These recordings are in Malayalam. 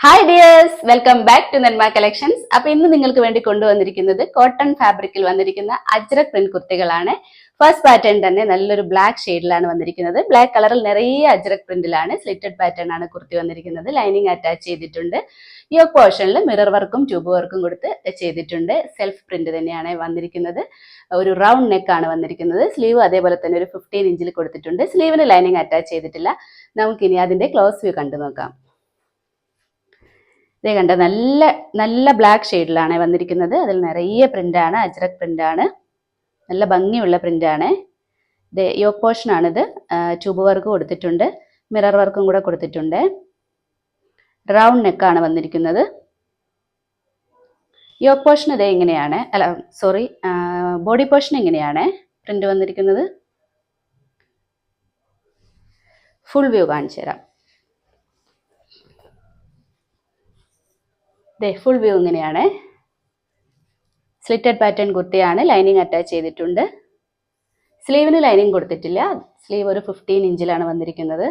Hi dears welcome back to Nenma collections അപ്പൊ ഇന്ന് നിങ്ങൾക്ക് വേണ്ടി കൊണ്ടുവന്നിരിക്കുന്നത് കോട്ടൺ ഫാബ്രിക്കിൽ വന്നിരിക്കുന്ന അജ്രക് പ്രിന്റ് കുർത്തികളാണ് ഫസ്റ്റ് പാറ്റേൺ തന്നെ നല്ലൊരു ബ്ലാക്ക് ഷെയ്ഡിലാണ് വന്നിരിക്കുന്നത്. ബ്ലാക്ക് കളറിൽ നിറയെ അജ്രക് പ്രിന്റിലാണ് സ്ലിറ്റഡ് പാറ്റേൺ ആണ് കുർത്തി വന്നിരിക്കുന്നത്. ലൈനിങ് അറ്റാച്ച് ചെയ്തിട്ടുണ്ട്. ഈ പോർഷനിൽ മിറർ വർക്കും ട്യൂബ് വർക്കും കൊടുത്ത് ചെയ്തിട്ടുണ്ട്. സെൽഫ് പ്രിന്റ് തന്നെയാണ് വന്നിരിക്കുന്നത്. ഒരു റൗണ്ട് നെക്ക് ആണ് വന്നിരിക്കുന്നത്. സ്ലീവ് അതേപോലെ തന്നെ ഒരു ഫിഫ്റ്റീൻ ഇഞ്ചിൽ കൊടുത്തിട്ടുണ്ട്. സ്ലീവിന് ലൈനിങ് അറ്റാച്ച് ചെയ്തിട്ടില്ല. നമുക്കിനി അതിന്റെ ക്ലോസ് വ്യൂ കണ്ടു നോക്കാം ഇതേ കണ്ട നല്ല നല്ല ബ്ലാക്ക് ഷെയ്ഡിലാണ് വന്നിരിക്കുന്നത്. അതിൽ നിറയെ പ്രിന്റാണ് അജ്രക് ആണ്. നല്ല ഭംഗിയുള്ള പ്രിന്റ് ആണ്. ഇത് യോക്ക് പോർഷനാണിത് ട്യൂബ് വർക്ക് കൊടുത്തിട്ടുണ്ട്. മിറർ വർക്കും കൂടെ കൊടുത്തിട്ടുണ്ട്. റൗണ്ട് നെക്കാണ് വന്നിരിക്കുന്നത്. യോക്ക് പോർഷൻ ഇതേ ഇങ്ങനെയാണ്. അല്ല സോറി ബോഡി പോർഷൻ ഇങ്ങനെയാണ് പ്രിന്റ് വന്നിരിക്കുന്നത്. ഫുൾ വ്യൂ കാണിച്ചു തരാം ദേ ഫുൾ വ്യൂ ഇങ്ങനെയാണ്. സ്ലിറ്റഡ് പാറ്റേൺ കുർത്തിയാണ് ലൈനിങ് അറ്റാച്ച് ചെയ്തിട്ടുണ്ട്. സ്ലീവിന് ലൈനിങ് കൊടുത്തിട്ടില്ല. സ്ലീവ് ഒരു ഫിഫ്റ്റീൻ ഇഞ്ചിലാണ് വന്നിരിക്കുന്നത്.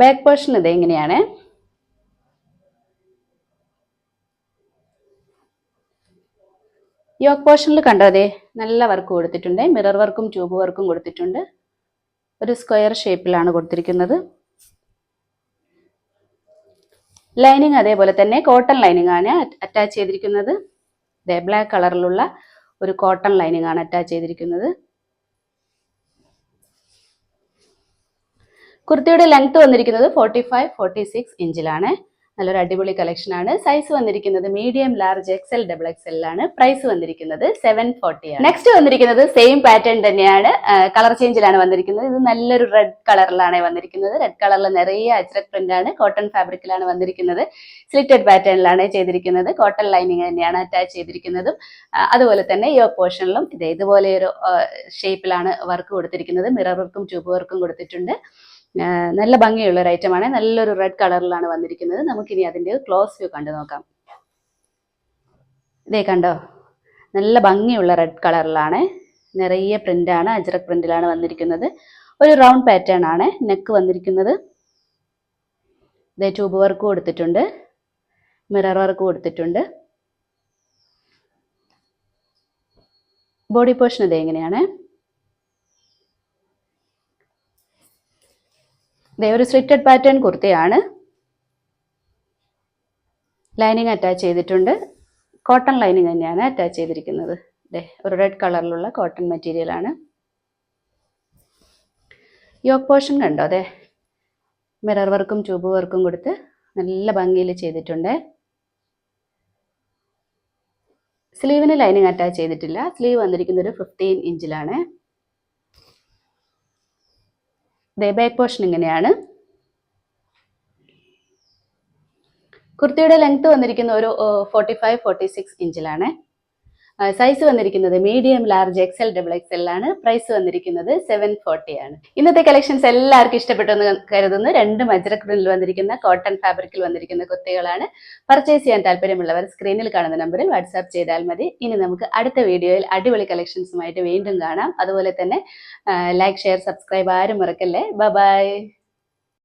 ബാക്ക് പോർഷൻ ഇത് ഇങ്ങനെയാണ്. യോക്ക് പോർഷനിൽ കണ്ടതേ നല്ല വർക്ക് കൊടുത്തിട്ടുണ്ട്. മിറർ വർക്കും ട്യൂബ് വർക്കും കൊടുത്തിട്ടുണ്ട്. ഒരു സ്ക്വയർ ഷേപ്പിലാണ് കൊടുത്തിരിക്കുന്നത്. ലൈനിങ് അതേപോലെ തന്നെ കോട്ടൺ ലൈനിങ് ആണ് അറ്റാച്ച് ചെയ്തിരിക്കുന്നത്. ദേ ബ്ലാക്ക് കളറിലുള്ള ഒരു കോട്ടൺ ലൈനിങ് ആണ് അറ്റാച്ച് ചെയ്തിരിക്കുന്നത്. കുർത്തിയുടെ ലെങ്ത് വന്നിരിക്കുന്നത് ഫോർട്ടി ഫൈവ് ഫോർട്ടി സിക്സ് ഇഞ്ചിലാണ് നല്ലൊരു അടിപൊളി കളക്ഷൻ ആണ്. സൈസ് വന്നിരിക്കുന്നത് medium large XL double XL ആണ് പ്രൈസ് വന്നിരിക്കുന്നത് സെവൻ ഫോർട്ടി ആണ്. നെക്സ്റ്റ് വന്നിരിക്കുന്നത് സെയിം പാറ്റേൺ തന്നെയാണ്. കളർ ചേഞ്ചിലാണ് വന്നിരിക്കുന്നത്. ഇത് നല്ലൊരു റെഡ് കളറിലാണ് വന്നിരിക്കുന്നത്. റെഡ് കളറിൽ നിറയെ അജ്രക് പ്രിന്റ് ആണ്. കോട്ടൺ ഫാബ്രിക്കിലാണ് വന്നിരിക്കുന്നത്. സ്ലിറ്റഡ് പാറ്റേണിലാണ് ചെയ്തിരിക്കുന്നത്. കോട്ടൺ ലൈനിങ് തന്നെയാണ് അറ്റാച്ച് ചെയ്തിരിക്കുന്നതും. അതുപോലെ തന്നെ ഈ പോർഷനിലും ഇത് ഇതുപോലെ ഒരു ഷേപ്പിലാണ് വർക്ക് കൊടുത്തിരിക്കുന്നത്. മിറർ വർക്കും ട്യൂബ് വർക്കും കൊടുത്തിട്ടുണ്ട്. നല്ല ഭംഗിയുള്ള ഒരു ഐറ്റമാണ്. നല്ലൊരു റെഡ് കളറിലാണ് വന്നിരിക്കുന്നത്. നമുക്കിനി അതിന്റെ ക്ലോസ് വ്യൂ കണ്ടു നോക്കാം. ഇതേ കണ്ടോ? നല്ല ഭംഗിയുള്ള റെഡ് കളറിലാണ്. നിറയെ പ്രിന്റാണ് അജ്രക് പ്രിന്റിലാണ് വന്നിരിക്കുന്നത്. ഒരു റൗണ്ട് പാറ്റേൺ ആണ് നെക്ക് വന്നിരിക്കുന്നത്. ഇതേ ട്യൂബ് വർക്ക് കൊടുത്തിട്ടുണ്ട്. മിറർ വർക്ക് കൊടുത്തിട്ടുണ്ട്. ബോഡി പോർഷൻ ഇത് എങ്ങനെയാണ്? ഒരു സ്ലിറ്റഡ് പാറ്റേൺ കുർത്തിയാണ്. ലൈനിങ് അറ്റാച്ച് ചെയ്തിട്ടുണ്ട്. കോട്ടൺ ലൈനിങ് തന്നെയാണ് അറ്റാച്ച് ചെയ്തിരിക്കുന്നത്. ഇതേ ഒരു റെഡ് കളറിലുള്ള കോട്ടൺ മെറ്റീരിയൽ ആണ്. യോക്ക് പോർഷൻ കണ്ടോ? അതെ മിറർ വർക്കും ട്യൂബ് വർക്കും കൊടുത്ത് നല്ല ഭംഗിയിൽ ചെയ്തിട്ടുണ്ട്. സ്ലീവിന് ലൈനിങ് അറ്റാച്ച് ചെയ്തിട്ടില്ല. സ്ലീവ് വന്നിരിക്കുന്നത് ഒരു ഫിഫ്റ്റീൻ ഇഞ്ചിലാണ് ദേ ബാക്ക് പോർഷൻ ഇങ്ങനെയാണ്. കുർത്തിയുടെ ലെങ്ത് വന്നിരിക്കുന്ന ഒരു ഫോർട്ടി ഫൈവ് ഫോർട്ടി സിക്സ് ഇഞ്ചിലാണ് സൈസ് വന്നിരിക്കുന്നത് medium large XL double XL ആണ്. പ്രൈസ് വന്നിരിക്കുന്നത് സെവൻ ഫോർട്ടി ആണ്. ഇന്നത്തെ കളക്ഷൻസ് എല്ലാവർക്കും ഇഷ്ടപ്പെട്ടു എന്ന് കരുതുന്നു. രണ്ട് മജ്രക്കുടലിൽ വന്നിരിക്കുന്ന കോട്ടൺ ഫാബ്രിക്കിൽ വന്നിരിക്കുന്ന കുത്തികളാണ്. പർച്ചേസ് ചെയ്യാൻ താല്പര്യമുള്ളവർ സ്ക്രീനിൽ കാണുന്ന നമ്പറിൽ വാട്സാപ്പ് ചെയ്താൽ മതി. ഇനി നമുക്ക് അടുത്ത വീഡിയോയിൽ അടിപൊളി കളക്ഷൻസുമായിട്ട് വീണ്ടും കാണാം. അതുപോലെ തന്നെ ലൈക്ക് ഷെയർ സബ്സ്ക്രൈബ് ആരും മറക്കല്ലേ? ബൈ